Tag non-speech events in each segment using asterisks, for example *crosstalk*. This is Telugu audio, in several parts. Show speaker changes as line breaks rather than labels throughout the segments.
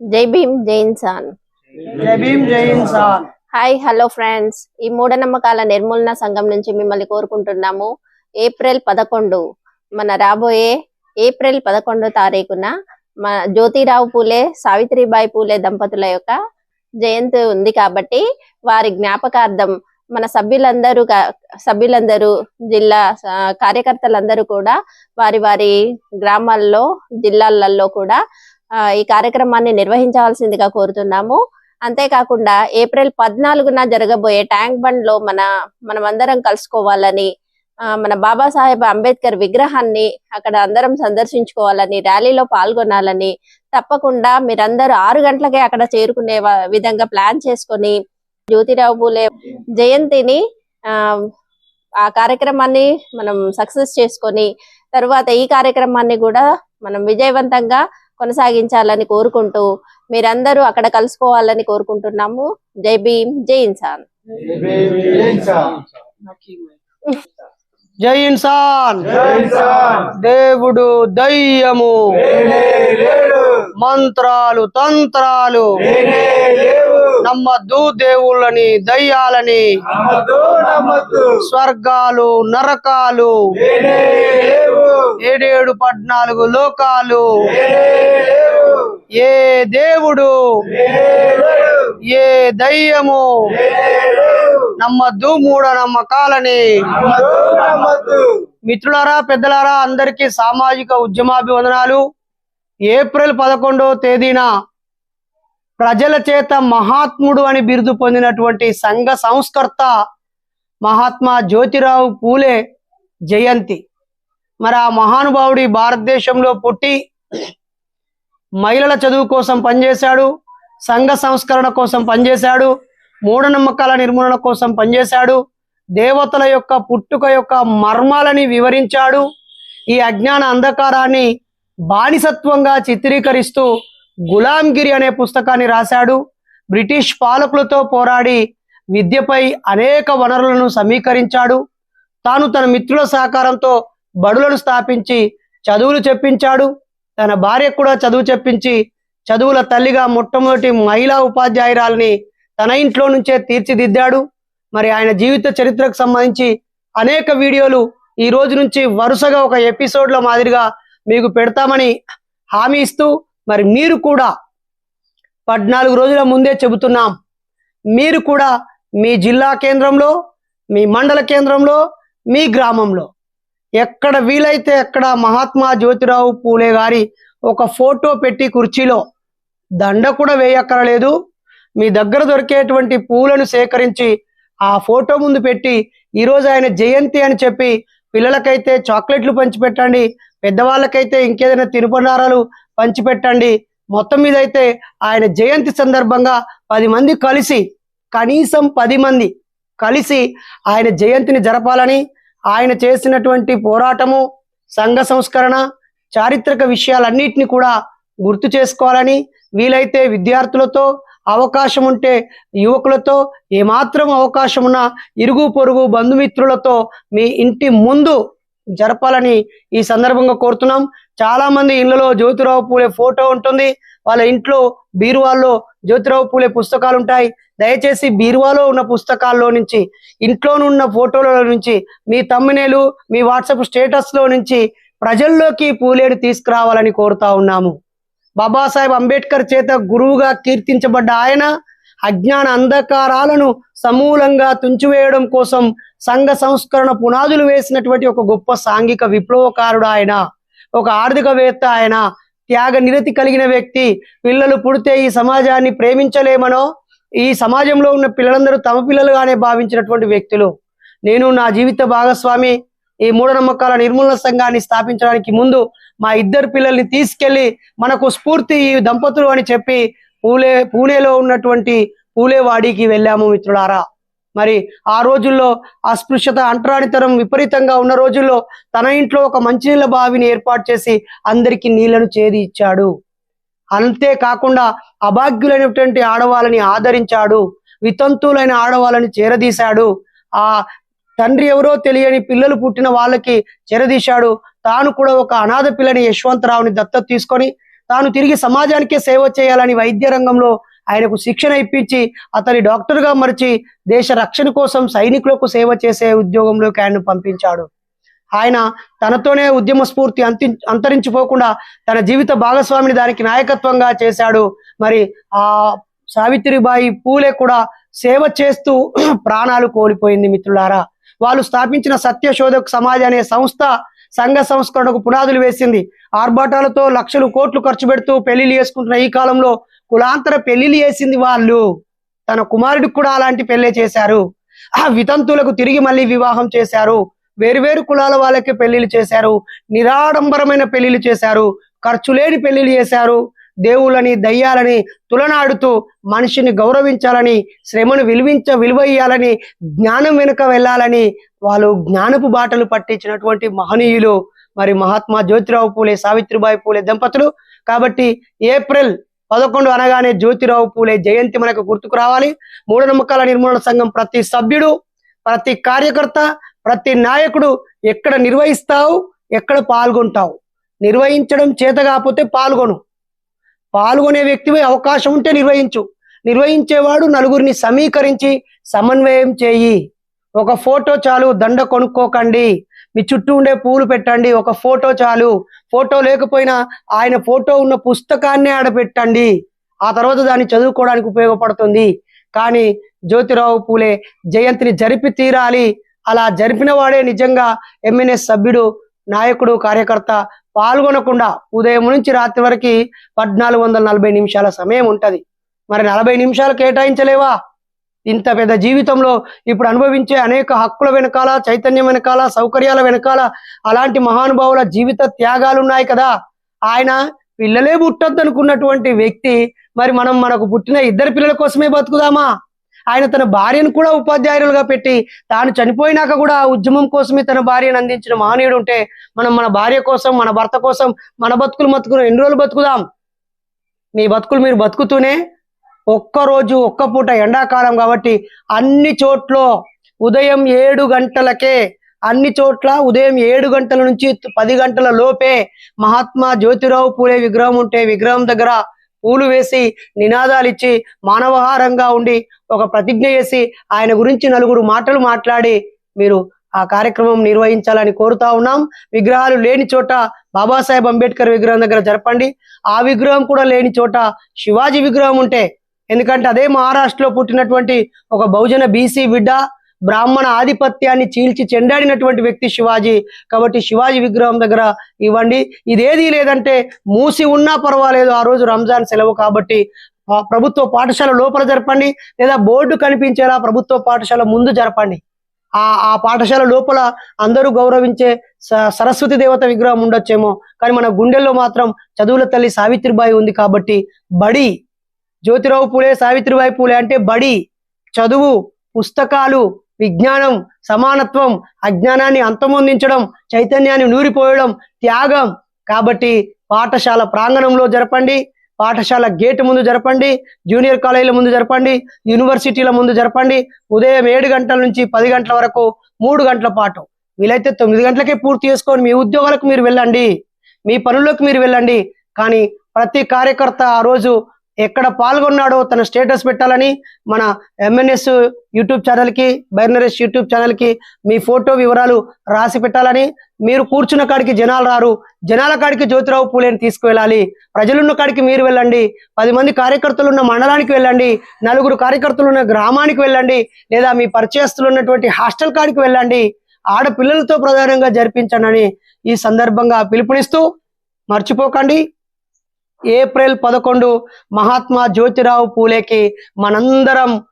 జై భీమ్ జై ఇన్సాన్.
జై భీమ్ జై ఇన్సాన్.
Hi hello friends. ఈ మూఢనమ్మకాల నిర్మూలన సంఘం నుంచి మిమ్మల్ని కోరుకుంటున్నాము. ఏప్రిల్ పదకొండు మన రాబోయే ఏప్రిల్ పదకొండో తారీఖున మన జ్యోతిరావు పూలే సావిత్రిబాయి పూలే దంపతుల యొక్క జయంతి ఉంది కాబట్టి వారి జ్ఞాపకార్థం మన సభ్యులందరూ సభ్యులందరూ జిల్లా కార్యకర్తలందరూ కూడా వారి వారి గ్రామాల్లో జిల్లాలలో కూడా ఈ కార్యక్రమాన్ని నిర్వహించవలసిందిగా కోరుతున్నాము. అంతేకాకుండా ఏప్రిల్ పద్నాలుగున జరగబోయే ట్యాంక్ బండ్లో మన మనమందరం కలుసుకోవాలని ఆ, మన బాబాసాహెబ్ అంబేద్కర్ విగ్రహాన్ని అక్కడ అందరం సందర్శించుకోవాలని ర్యాలీలో పాల్గొనాలని తప్పకుండా మీరందరూ ఆరు గంటలకే అక్కడ చేరుకునే విధంగా ప్లాన్ చేసుకొని జ్యోతిరావు పూలే జయంతిని ఆ ఆ కార్యక్రమాన్ని మనం సక్సెస్ చేసుకొని తర్వాత ఈ కార్యక్రమాన్ని కూడా మనం విజయవంతంగా కొనసాగించాలని కోరుకుంటూ మీరందరూ అక్కడ కలుసుకోవాలని కోరుకుంటున్నాము. జై భీమ్ జై ఇన్సాన్.
జై ఇన్సాన్. దేవుడు దయ్యము. మంత్రాలు తంత్రాలు. నమ్మద్దు దేవుళ్ళని దయ్యాలని స్వర్గాలు నరకాలు ఏడేడు పద్నాలుగు లోకాలు ఏ దేవుడు ఏ దయ్యము నమ్మద్దు మూఢ నమ్మకాలని. మిత్రులారా పెద్దలారా అందరికీ సామాజిక ఉద్యమాభివందనాలు. ఏప్రిల్ పదకొండవ తేదీన ప్రజల చేత మహాత్ముడు అని బిరుదు పొందినటువంటి సంఘ సంస్కర్త మహాత్మా జ్యోతిరావు పూలే జయంతి. మరి ఆ మహానుభావుడి భారతదేశంలో పుట్టి మహిళల చదువు కోసం పనిచేశాడు సంఘ సంస్కరణ కోసం పనిచేశాడు మూఢనమ్మకాల నిర్మూలన కోసం పనిచేశాడు దేవతల యొక్క పుట్టుక యొక్క మర్మాలని వివరించాడు ఈ అజ్ఞాన అంధకారాన్ని బానిసత్వంగా చిత్రీకరిస్తూ గులాంగిరి అనే పుస్తకాన్ని రాశాడు. బ్రిటిష్ పాలకులతో పోరాడి విద్యపై అనేక వనరులను సమీకరించాడు. తాను తన మిత్రుల సహకారంతో బడులను స్థాపించి చదువులు చెప్పించాడు. తన భార్యకు కూడా చదువు చెప్పించి చదువుల తల్లిగా మొట్టమొదటి మహిళా ఉపాధ్యాయురాల్ని తన ఇంట్లో నుంచే తీర్చిదిద్దాడు. మరి ఆయన జీవిత చరిత్రకు సంబంధించి అనేక వీడియోలు ఈ రోజు నుంచి వరుసగా ఒక ఎపిసోడ్ల మాదిరిగా మీకు పెడతామని హామీ ఇస్తూ మరి మీరు కూడా పద్నాలుగు రోజుల ముందే చెబుతున్నాం. మీరు కూడా మీ జిల్లా కేంద్రంలో మీ మండల కేంద్రంలో మీ గ్రామంలో ఎక్కడ వీలైతే ఎక్కడ మహాత్మా జ్యోతిరావు పూలే గారి ఒక ఫోటో పెట్టి కుర్చీలో దండ కూడా వేయక్కరలేదు. మీ దగ్గర దొరికేటువంటి పూలను సేకరించి ఆ ఫోటో ముందు పెట్టి ఈరోజు ఆయన జయంతి అని చెప్పి పిల్లలకైతే చాక్లెట్లు పంచిపెట్టండి పెద్దవాళ్ళకైతే ఇంకేదైనా తిరుపనారాలు పంచిపెట్టండి. మొత్తం మీద అయితే ఆయన జయంతి సందర్భంగా పది మంది కలిసి కనీసం పది మంది కలిసి ఆయన జయంతిని జరపాలని ఆయన చేసినటువంటి పోరాటము సంఘ సంస్కరణ చారిత్రక విషయాలన్నిటిని కూడా గుర్తు చేసుకోవాలని వీలైతే విద్యార్థులతో అవకాశం ఉంటే యువకులతో ఏమాత్రం అవకాశం ఉన్నా ఇరుగు పొరుగు బంధుమిత్రులతో మీ ఇంటి ముందు జరపాలని ఈ సందర్భంగా కోరుతున్నాం. చాలా మంది ఇళ్ళలో జ్యోతిరావు పూలే ఫోటో ఉంటుంది. వాళ్ళ ఇంట్లో బీరువాల్లో జ్యోతిరావు పూలే పుస్తకాలు ఉంటాయి దయచేసి బీరువాలో ఉన్న పుస్తకాల్లో నుంచి ఇంట్లోనున్న ఫోటోలలో నుంచి మీ తమ్మినేలు మీ వాట్సాప్ స్టేటస్లో నుంచి ప్రజల్లోకి పూలేడు తీసుకురావాలని కోరుతా ఉన్నాము. బాబాసాహెబ్ అంబేద్కర్ చేత గురువుగా కీర్తించబడ్డ ఆయన అజ్ఞాన అంధకారాలను సమూలంగా తుంచివేయడం కోసం సంఘ సంస్కరణ పునాదులు వేసినటువంటి ఒక గొప్ప సాంఘిక విప్లవకారుడు ఆయన. ఒక ఆర్థికవేత్త ఆయన త్యాగ నిరతి కలిగిన వ్యక్తి. పిల్లలు పుడితే ఈ సమాజాన్ని ప్రేమించలేమనో ఈ సమాజంలో ఉన్న పిల్లలందరూ తమ పిల్లలుగానే భావించినటువంటి వ్యక్తులు. నేను నా జీవిత భాగస్వామి ఈ మూఢనమ్మకాల నిర్మూలన సంఘాన్ని స్థాపించడానికి ముందు మా ఇద్దరు పిల్లల్ని తీసుకెళ్ళి మనకు స్ఫూర్తి ఈ దంపతులు అని చెప్పి పూలే పూణేలో ఉన్నటువంటి పూలేవాడికి వెళ్ళాము మిత్రులారా. మరి ఆ రోజుల్లో అస్పృశ్యత అంటరానితరం విపరీతంగా ఉన్న రోజుల్లో తన ఇంట్లో ఒక మంచినీళ్ళ బావిని ఏర్పాటు చేసి అందరికి నీళ్ళను చేది ఇచ్చాడు. అంతేకాకుండా అభాగ్యులైనటువంటి ఆడవాళ్ళని ఆదరించాడు. వితంతువులైన ఆడవాళ్ళని చేరదీశాడు. ఆ తండ్రి ఎవరో తెలియని పిల్లలు పుట్టిన వాళ్ళకి చేరదీశాడు. తాను కూడా ఒక అనాథ పిల్లని యశ్వంతరావుని దత్తత తీసుకొని తాను తిరిగి సమాజానికే సేవ చేయాలని వైద్య రంగంలో ఆయనకు శిక్షణ ఇప్పించి అతని డాక్టర్గా మరిచి దేశ రక్షణ కోసం సైనికులకు సేవ చేసే ఉద్యోగంలోకి ఆయనను పంపించాడు. ఆయన తనతోనే ఉద్యమ స్ఫూర్తి అంతి అంతరించిపోకుండా తన జీవిత భాగస్వామిని దానికి నాయకత్వంగా చేశాడు. మరి ఆ సావిత్రిబాయి పూలే కూడా సేవ చేస్తూ *clears throat* ప్రాణాలు కోల్పోయింది మిత్రులారా. వాళ్ళు స్థాపించిన సత్యశోధక్ సమాజ్ అనే సంస్థ సంఘ సంస్కరణకు పునాదులు వేసింది. ఆర్భాటాలతో లక్షలు కోట్లు ఖర్చు పెడుతూ పెళ్ళిళ్ళు చేసుకుంటున్న ఈ కాలంలో కులాంతర పెళ్ళిళ్ళు చేసింది వాళ్ళు. తన కుమారుడికి కూడా అలాంటి పెళ్ళే చేశారు. ఆ వితంతులకు తిరిగి మళ్ళీ వివాహం చేశారు. వేరువేరు కులాల వాళ్ళకి పెళ్ళిళ్ళు చేశారు. నిరాడంబరమైన పెళ్ళిళ్ళు చేశారు. ఖర్చు లేని పెళ్ళిళ్ళు చేశారు. దేవుళ్ళని దయ్యాలని తులనాడుతూ మనిషిని గౌరవించాలని శ్రమను విలువించ విలువయ్యాలని జ్ఞానం వెనుక వెళ్ళాలని వాళ్ళు జ్ఞానపు బాటలు పట్టించినటువంటి మహనీయులు. మరి మహాత్మా జ్యోతిరావు పూలే సావిత్రిబాయి పూలే దంపతులు. కాబట్టి ఏప్రిల్ పదకొండు అనగానే జ్యోతిరావు పూలే జయంతి మనకు గుర్తుకు రావాలి. మూఢనమ్మకాల నిర్మూలన సంఘం ప్రతి సభ్యుడు ప్రతి కార్యకర్త ప్రతి నాయకుడు ఎక్కడ నిర్వహిస్తావు? ఎక్కడ పాల్గొంటావు? నిర్వహించడం చేత కాకపోతే పాల్గొను. పాల్గొనే వ్యక్తివే అవకాశం ఉంటే నిర్వహించు. నిర్వహించేవాడు నలుగురిని సమీకరించి సమన్వయం చేయి. ఒక ఫోటో చాలు దండ కొనుక్కోకండి. మీ చుట్టూ ఉండే పూలు పెట్టండి. ఒక ఫోటో చాలు. ఫోటో లేకపోయినా ఆయన ఫోటో ఉన్న పుస్తకాన్ని ఆడపెట్టండి ఆ తర్వాత దాన్ని చదువుకోవడానికి ఉపయోగపడుతుంది. కానీ జ్యోతిరావు పూలే జయంతిని జరిపి తీరాలి. అలా జరిపిన వాడే నిజంగా ఎంఎన్ఎస్ సభ్యుడు నాయకుడు కార్యకర్త పాల్గొనకుండా ఉదయం నుంచి రాత్రి వరకు పద్నాలుగు వందల నలభై నిమిషాల సమయం ఉంటది. మరి నలభై నిమిషాలు కేటాయించలేవా? ఇంత పెద్ద జీవితంలో ఇప్పుడు అనుభవించే అనేక హక్కుల వెనకాల చైతన్యం వెనకాల సౌకర్యాల వెనకాల అలాంటి మహానుభావుల జీవిత త్యాగాలు ఉన్నాయి కదా. ఆయన పిల్లలే పుట్టొద్దనుకున్నటువంటి వ్యక్తి మరి మనం మనకు పుట్టిన ఇద్దరు పిల్లల కోసమే బతుకుదామా? ఆయన తన భార్యను కూడా ఉపాధ్యాయులుగా పెట్టి తాను చనిపోయినాక కూడా ఉద్యమం కోసమే తన భార్యను అందించిన మహనీయుడు ఉంటే మనం మన భార్య కోసం మన భర్త కోసం మన బతుకులు బతుకులు ఎన్ని రోజులు బతుకుదాం? మీ బతుకులు మీరు బతుకుతూనే ఒక్క రోజు ఒక్క పూట ఎండాకాలం కాబట్టి అన్ని చోట్ల ఉదయం ఏడు గంటలకే అన్ని చోట్ల ఉదయం ఏడు గంటల నుంచి పది గంటల లోపే మహాత్మా జ్యోతిరావు పూలే విగ్రహం ఉంటే విగ్రహం దగ్గర పూలు వేసి నినాదాలు ఇచ్చి మానవహారంగా ఉండి ఒక ప్రతిజ్ఞ చేసి ఆయన గురించి నలుగురు మాటలు మాట్లాడి మీరు ఆ కార్యక్రమం నిర్వహించాలని కోరుతా ఉన్నాం. విగ్రహాలు లేని చోట బాబాసాహెబ్ అంబేద్కర్ విగ్రహం దగ్గర జరపండి. ఆ విగ్రహం కూడా లేని చోట శివాజీ విగ్రహం ఉంటే ఎందుకంటే అదే మహారాష్ట్రలో పుట్టినటువంటి ఒక బహుజన బీసీ బిడ్డ బ్రాహ్మణ ఆధిపత్యాన్ని చీల్చి చెండాడినటువంటి వ్యక్తి శివాజీ. కాబట్టి శివాజీ విగ్రహం దగ్గర ఇవ్వండి. ఇదేది లేదంటే మూసి ఉన్నా పర్వాలేదు ఆ రోజు రంజాన్ సెలవు కాబట్టి ప్రభుత్వ పాఠశాల లోపల జరపండి లేదా బోర్డు కనిపించేలా ప్రభుత్వ పాఠశాల ముందు జరపండి. ఆ ఆ పాఠశాల లోపల అందరూ గౌరవించే స- సరస్వతి దేవత విగ్రహం ఉండొచ్చేమో కానీ మన గుండెల్లో మాత్రం చదువుల తల్లి సావిత్రిబాయి ఉంది కాబట్టి బడి. జ్యోతిరావు పూలే సావిత్రిబాయి పూలే అంటే బడి. చదువు పుస్తకాలు విజ్ఞానం సమానత్వం అజ్ఞానాన్ని అంతమొందించడం చైతన్యాన్ని నూరిపోయడం త్యాగం. కాబట్టి పాఠశాల ప్రాంగణంలో జరపండి పాఠశాల గేట్ ముందు జరపండి జూనియర్ కాలేజీల ముందు జరపండి యూనివర్సిటీల ముందు జరపండి. ఉదయం ఏడు గంటల నుంచి పది గంటల వరకు మూడు గంటల పాటు. వీలైతే తొమ్మిది గంటలకే పూర్తి చేసుకొని మీ ఉద్యోగాలకు మీరు వెళ్ళండి మీ పనుల్లోకి మీరు వెళ్ళండి. కానీ ప్రతి కార్యకర్త ఆ రోజు ఎక్కడ పాల్గొన్నాడో తన స్టేటస్ పెట్టాలని మన ఎంఎన్ఎస్ యూట్యూబ్ ఛానల్కి యూట్యూబ్ ఛానల్కి మీ ఫోటో వివరాలు రాసి పెట్టాలని మీరు కూర్చున్న కాడికి జనాలు రారు. జనాల కాడికి జ్యోతిరావు పూలేని తీసుకువెళ్ళాలి. ప్రజలున్న కాడికి మీరు వెళ్ళండి. పది మంది కార్యకర్తలు ఉన్న మండలానికి వెళ్ళండి. నలుగురు కార్యకర్తలు ఉన్న గ్రామానికి వెళ్ళండి. లేదా మీ పరిచయస్తులు ఉన్నటువంటి హాస్టల్ కాడికి వెళ్ళండి. ఆడపిల్లలతో ప్రధానంగా జరిపించండి ఈ సందర్భంగా పిలుపునిస్తూ మర్చిపోకండి. ఏప్రిల్ పదకొండు మహాత్మా జ్యోతిరావు పూలేకి మనందరం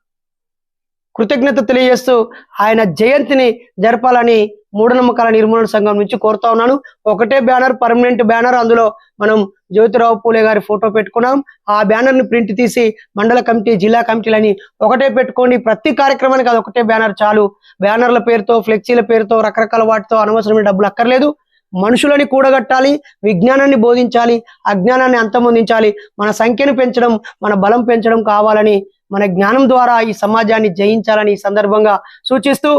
కృతజ్ఞత తెలియజేస్తూ ఆయన జయంతిని జరపాలని మూఢనమ్మకాల నిర్మూలన సంఘం నుంచి కోరుతా ఉన్నాను. ఒకటే బ్యానర్ పర్మనెంట్ బ్యానర్. అందులో మనం జ్యోతిరావు పూలే గారి ఫోటో పెట్టుకున్నాం. ఆ బ్యానర్ని ప్రింట్ తీసి మండల కమిటీ జిల్లా కమిటీలని ఒకటే పెట్టుకోండి. ప్రతి కార్యక్రమానికి అది ఒకటే బ్యానర్ చాలు. బ్యానర్ల పేరుతో ఫ్లెక్సీల పేరుతో రకరకాల వాటితో అనవసరమైన డబ్బులు అక్కర్లేదు. మనుషులని కూడగట్టాలి విజ్ఞానాన్ని బోధించాలి అజ్ఞానాన్ని అంతమొందించాలి. మన సంఖ్యను పెంచడం మన బలం పెంచడం కావాలని మన జ్ఞానం ద్వారా ఈ సమాజాన్ని జయించాలని ఈ సందర్భంగా సూచిస్తూ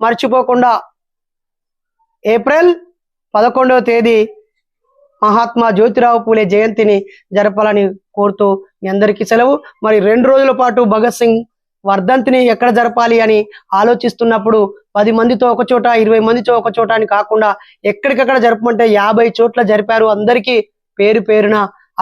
మర్చిపోకుండా ఏప్రిల్ పదకొండవ తేదీ మహాత్మా జ్యోతిరావు పూలే జయంతిని జరపాలని కోరుతూ మీ అందరికీ సెలవు. మరి రెండు రోజుల పాటు భగత్ సింగ్ వర్ధంతిని ఎక్కడ జరపాలి అని ఆలోచిస్తున్నప్పుడు పది మందితో ఒక చోట ఇరవై మందితో ఒక చోట అని కాకుండా ఎక్కడికక్కడ జరపమంటే యాభై చోట్ల జరిపారు అందరికీ పేరు పేరున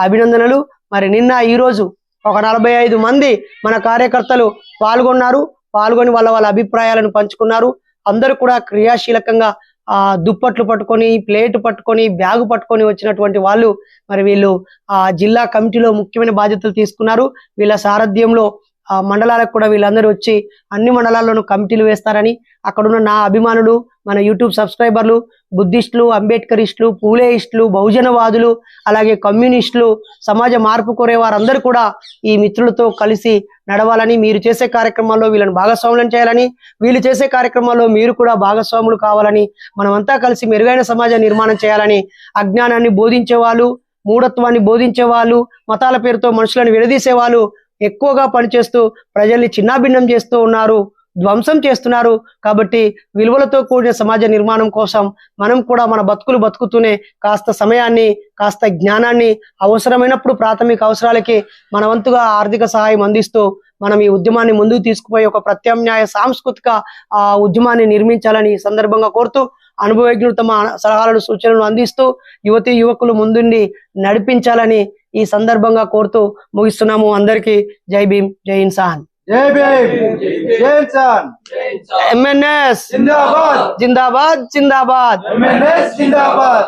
అభినందనలు. మరి నిన్న ఈ రోజు ఒక నలభై ఐదు మంది మన కార్యకర్తలు పాల్గొన్నారు. పాల్గొని వాళ్ళ వాళ్ళ అభిప్రాయాలను పంచుకున్నారు. అందరూ కూడా క్రియాశీలకంగా ఆ దుప్పట్లు పట్టుకొని ప్లేట్ పట్టుకొని బ్యాగు పట్టుకొని వచ్చినటువంటి వాళ్ళు. మరి వీళ్ళు ఆ జిల్లా కమిటీలో ముఖ్యమైన బాధ్యతలు తీసుకున్నారు. వీళ్ళ సారథ్యంలో ఆ మండలాలకు కూడా వీళ్ళందరూ వచ్చి అన్ని మండలాల్లోనూ కమిటీలు వేస్తారని అక్కడున్న నా అభిమానులు మన యూట్యూబ్ సబ్స్క్రైబర్లు బుద్ధిస్టులు అంబేద్కరిస్టులు పూలేయిస్టులు బహుజనవాదులు అలాగే కమ్యూనిస్టులు సమాజ మార్పు కోరే వారందరూ కూడా ఈ మిత్రులతో కలిసి నడవాలని మీరు చేసే కార్యక్రమాల్లో వీళ్ళని భాగస్వాములను చేయాలని వీళ్ళు చేసే కార్యక్రమాల్లో మీరు కూడా భాగస్వాములు కావాలని మనమంతా కలిసి మెరుగైన సమాజ నిర్మాణం చేయాలని అజ్ఞానాన్ని బోధించే వాళ్ళు మూఢత్వాన్ని బోధించే వాళ్ళు మతాల పేరుతో మనుషులను విడదీసే వాళ్ళు ఎక్కువగా పనిచేస్తూ ప్రజల్ని చిన్నాభిన్నం చేస్తూ ఉన్నారు ధ్వంసం చేస్తున్నారు. కాబట్టి విలువలతో కూడిన సమాజ నిర్మాణం కోసం మనం కూడా మన బతుకులు బతుకుతూనే కాస్త సమయాన్ని కాస్త జ్ఞానాన్ని అవసరమైనప్పుడు ప్రాథమిక అవసరాలకి మన వంతుగా ఆర్థిక సహాయం అందిస్తూ మనం ఈ ఉద్యమాన్ని ముందుకు తీసుకుపోయి ఒక ప్రత్యామ్నాయ సాంస్కృతిక ఆ ఉద్యమాన్ని నిర్మించాలని ఈ సందర్భంగా కోరుతూ అనుభవజ్ఞులు తమ సలహాలను సూచనలు అందిస్తూ యువతి యువకులు ముందుండి నడిపించాలని ఈ సందర్భంగా కోరుతూ ముగిస్తున్నాము అందరికీ. జై భీమ్ జై ఇన్సాన్.
జై భీమ్ జై ఇన్సాన్.
ఎంఎన్ఎస్
జిందాబాద్.
జిందాబాద్ జిందాబాద్.
ఎంఎన్ఎస్ జిందాబాద్.